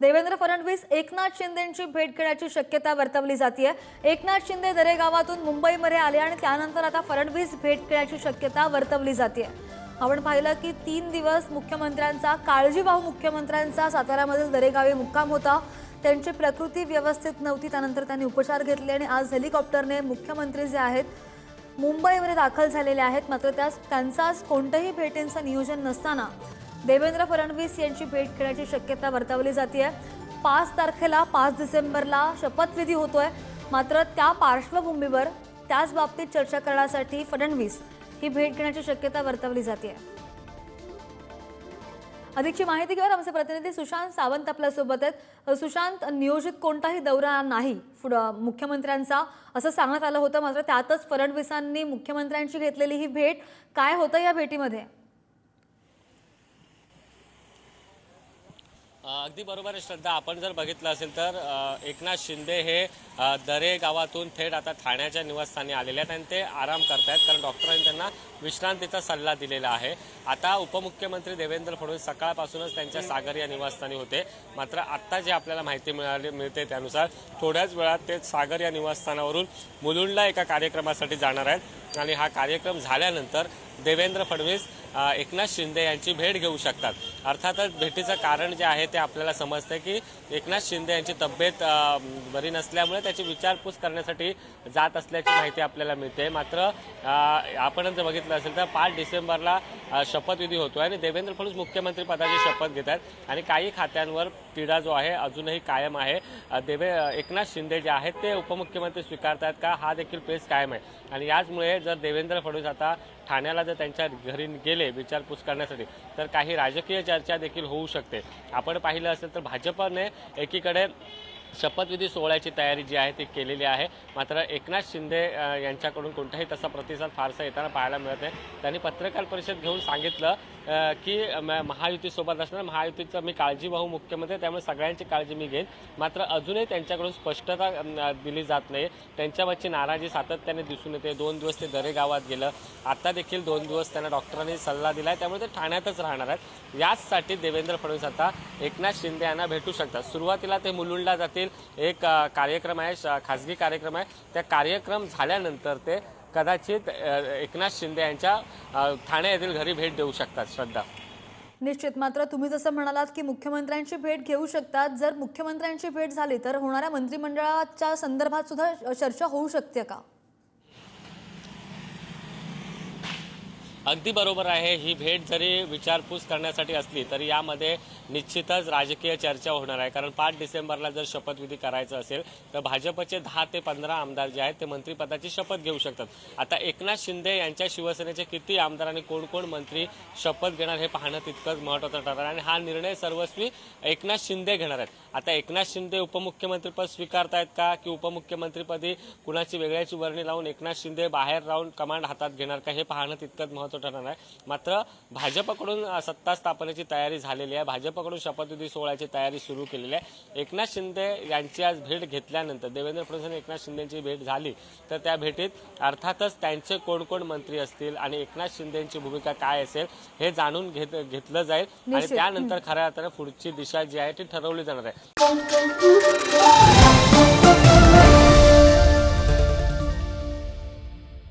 देवेंद्र फडणवीस एकनाथ शिंदेची भेट घेण्याची शक्यता वर्तवली जाते एकनाथ शिंदे दरेगावातून मुंबईमध्ये आले आणि त्यानंतर आता फडणवीस भेट घेण्याची शक्यता वर्तवली जाते आपण पाहिलं की तीन दिवस मुख्यमंत्र्यांचा काळजीवाहू मुख्यमंत्र्यांचा साताऱ्यामधील दरेगावी मुक्काम होता. त्यांची प्रकृती व्यवस्थित नव्हती त्यानंतर त्यांनी उपचार घेतले आणि आज हेलिकॉप्टरने मुख्यमंत्री जे आहेत मुंबईमध्ये दाखल झालेले आहेत. मात्र त्यास त्यांचा आज कोणत्याही भेटींचं नियोजन नसताना देवेंद्र फडणवीस यांची भेट घेण्याची शक्यता वर्तवली जाते आहे पाच तारखेला पाच डिसेंबरला शपथविधी होतोय. मात्र त्या पार्श्वभूमीवर त्याच बाबतीत चर्चा करण्यासाठी फडणवीस ही भेट घेण्याची शक्यता वर्तवली जाते अधिकची माहिती घेऊन आमचे प्रतिनिधी सुशांत सावंत आपल्यासोबत आहेत. सुशांत नियोजित कोणताही दौरा नाही मुख्यमंत्र्यांचा असं सांगण्यात आलं होतं. मात्र त्यातच फडणवीसांनी मुख्यमंत्र्यांची घेतलेली ही भेट. काय होतं या भेटीमध्ये? अगदी बरोबर आहे श्रद्धा. आपण जर बघितलं असेल तर एकनाथ शिंदे हे दरे गावातून थेट आता ठाण्याच्या निवासस्थानी आलेले आहेत आणि ते आराम करतायत कारण डॉक्टरांनी त्यांना विश्रांतीचा सल्ला दिलेला आहे. आता उपमुख्यमंत्री देवेंद्र फडणवीस सकाळपासूनच त्यांच्या सागर या निवासस्थानी होते. मात्र आत्ता जे आपल्याला माहिती मिळाली मिळते त्यानुसार थोड्याच वेळात ते सागर या निवासस्थानावरून मुलुंडला एका कार्यक्रमासाठी जाणार आहेत. आणि हा कार्यक्रम झाल्यानंतर देवेंद्र फडणवीस एकनाथ शिंदे यांची भेट घेऊ शकतात. अर्थातच भेटीचं कारण जे आहे ते आपल्याला समजतं की एकनाथ शिंदे यांची तब्येत बरी नसल्यामुळे त्याची विचारपूस करण्यासाठी जात असल्याची माहिती आपल्याला मिळते मात्र आपण जर बघितलं असेल तर पाच डिसेंबरला शपथविधी होतो आणि देवेंद्र फडणवीस मुख्यमंत्री पदाची शपथ घेत आहेत. आणि काही खात्यांवर तिढा जो आहे अजूनही कायम आहे. देवे एकनाथ शिंदे जे आहेत ते उपमुख्यमंत्री स्वीकारतात का? हा देखील पेच कायम आहे. आणि याचमुळे जर देवेंद्र फडणवीस आता ठाण्याला जर त्यांच्या घरी गेले विचारपूस करण्यासाठी तर काही राजकीय चर्चा देखील होऊ शकते. आपण पाहिलं असेल तर भाजपने एकीकडे शपथविधी सोहळ्याची तयारी जी आहे ती केलेली आहे. मात्र एकनाथ शिंदे यांच्याकडून कोणताही तसा प्रतिसाद फारसा येताना पाहायला मिळत नाही. त्यांनी पत्रकार परिषद घेऊन सांगितलं की म- महायुतीसोबत असणार. महायुतीचं मी काळजीवाहू मुख्यमंत्री त्यामुळे सगळ्यांची काळजी मी घेईन. मात्र अजूनही त्यांच्याकडून स्पष्टता दिली जात नाही. त्यांच्यावरची नाराजी सातत्याने दिसून येते. दोन दिवस ते दरे गावात गेलं. आता देखील दोन दिवस त्यांना डॉक्टरांनी सल्ला दिला आहे त्यामुळे ते ठाण्यातच राहणार आहेत. याचसाठी देवेंद्र फडणवीस आता एकनाथ शिंदे यांना भेटू शकतात. सुरुवातीला ते मुलुंडला जातील. एक कार्यक्रम आहे खासगी खाजगी कार्यक्रम आहे. त्या कार्यक्रम झाल्यानंतर ते कदाचित एकनाथ शिंदे यांच्या ठाणे येथील घरी भेट देऊ शकतात श्रद्धा. निश्चित. मात्र तुम्ही जसं म्हणालात की मुख्यमंत्र्यांची भेट घेऊ शकतात. जर मुख्यमंत्र्यांची भेट झाली तर होणाऱ्या मंत्रिमंडळाच्या संदर्भात सुद्धा चर्चा होऊ शकते का? अगदी बरोबर आहे. ही भेट जरी विचारपूस करण्यासाठी असली तरी यामध्ये निश्चितच राजकीय चर्चा होणार आहे. कारण पाच डिसेंबरला जर शपथविधी करायचं असेल तर भाजपचे दहा ते पंधरा आमदार जे आहेत ते मंत्रिपदाची शपथ घेऊ शकतात. आता एकनाथ शिंदे यांच्या शिवसेनेचे किती आमदार आणि कोण कोण मंत्री शपथ घेणार हे पाहणं तितकंच महत्त्वाचं ठरणार आहे. आणि हा निर्णय सर्वस्वी एकनाथ शिंदे घेणार आहेत. आता एकनाथ शिंदे उपमुख्यमंत्रीपद स्वीकारतायत का? की उपमुख्यमंत्रीपदी कुणाची वेगळ्याची वर्णी लावून एकनाथ शिंदे बाहेर राहून कमांड हातात घेणार का? हे पाहणं तितकंच महत्त्वाचं ठरणार आहे. मात्र भाजपकडून सत्ता स्थापनेची तयारी झालेली आहे. भाजपकडून शपथविधी सोहळ्याची तयारी सुरू केलेली आहे. एकनाथ शिंदे यांची आज भेट घेतल्यानंतर देवेंद्र फडणवीस आणि एकनाथ शिंदेची भेट झाली तर त्या भेटीत अर्थातच त्यांचे कोण कोण मंत्री असतील आणि एकनाथ शिंदेची भूमिका काय असेल हे जाणून घेत घेतलं जाईल. आणि. त्यानंतर खऱ्या अर्थानं पुढची दिशा जी आहे ती ठरवली जाणार आहे.